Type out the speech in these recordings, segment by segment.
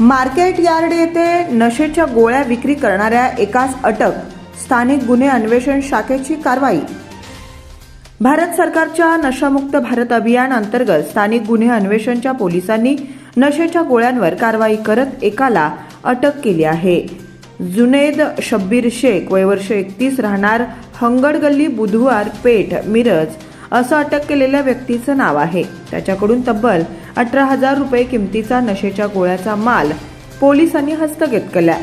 Market yard येथे नशेच्या गोळ्या विक्री करणाऱ्या एकास अटक स्थानिक गुन्हे अन्वेषण शाखेची कारवाई. भारत सरकारच्या नशामुक्त भारत अभियान अंतर्गत स्थानिक गुन्हे अन्वेषणच्या पोलिसांनी नशेच्या गोळ्यांवर कारवाई करत एकाला अटक केली आहे. जुनेद शब्बीर शेख वयवर्ष एकतीस राहणार हंगडगल्ली बुधवार पेठ मिरज असं अटक केलेल्या व्यक्तीचं नाव आहे. त्याच्याकडून तब्बल अठरा हजार रुपये किमतीचा नशेच्या गोळ्याचा माल पोलिसांनी हस्तगत केला.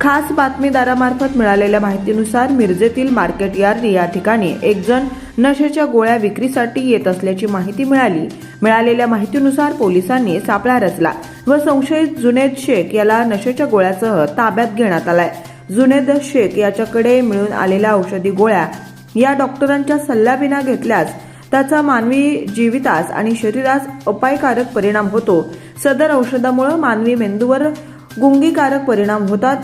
खास बातमीदारामार्फत मिळालेल्या माहितीनुसार मिरजेतील मार्केट यार्ड या ठिकाणी एक जण नशेच्या गोळ्या विक्रीसाठी येत असल्याची माहिती मिळाली. मिळालेल्या माहितीनुसार पोलिसांनी सापळा रचला व संशयित जुनेद शेख याला नशेच्या गोळ्यासह ताब्यात घेण्यात आलाय. जुनेद शेख याच्याकडे मिळून आलेल्या औषधी गोळ्या या डॉक्टरांच्या सल्ल्याविना घेतल्यास त्याचा मानवी जीवितास आणि शरीरास अपायकारक परिणाम होतो. सदर औषधामुळे मानवी मेंदूवर गुंगीकारक परिणाम होतात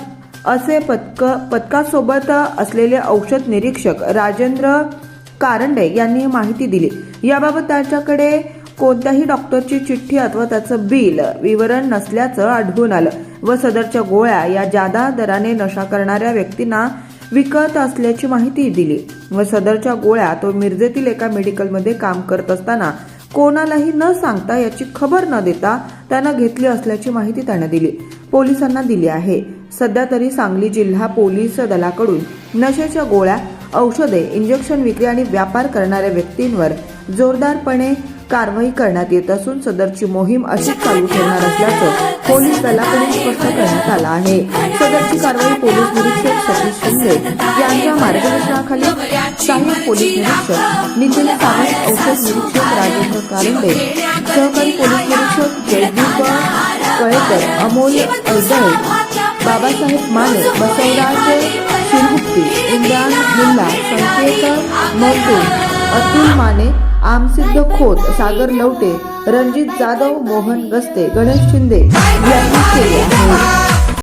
असे पथक पथकासोबत असलेले औषध निरीक्षक राजेंद्र कारंडे यांनी माहिती दिली. याबाबत त्याच्याकडे कोणत्याही डॉक्टरची चिठ्ठी अथवा त्याचं बिल विवरण नसल्याचं आढळून आलं व सदरच्या गोळ्या या जादा दराने नशा करणाऱ्या व्यक्तींना विकत असल्याची माहिती दिली. व सदरच्या गोळ्या तो मिरजेतील एका मेडिकलमध्ये काम करत असताना कोणालाही न सांगता याची खबर न देता त्यानं घेतली असल्याची माहिती त्यानं दिली. पोलिसांना दिली आहे. सध्या तरी सांगली जिल्हा पोलीस दलाकडून नशेच्या गोळ्या औषधे इंजेक्शन विक्री आणि व्यापार करणाऱ्या व्यक्तींवर जोरदारपणे कारवाई करण्यात येत असून सदरची मोहीम अशीच चालू ठेवणार असल्याचं पोलीस दलाकडून स्पष्ट करण्यात आलं आहे. सदरची कारवाई पोलीस निरीक्षक सतीश शिंदे यांच्या मार्गदर्शनाखाली सहाय्यक पोलीस निरीक्षक नितीन सावंत औषध निरीक्षक राजेंद्र कारंडे सहकारी पोलीस निरीक्षक जयदीप कळेकर अमोल अजय बाबासाहेब माने बसवराज शिरगुप्ती इम्रान मुल्ला संकेत मर्दूम अतुल माने आमसिद्ध खोत सागर लवटे रणजित जाधव मोहन गस्ते गणेश शिंदे यांनी केले आहे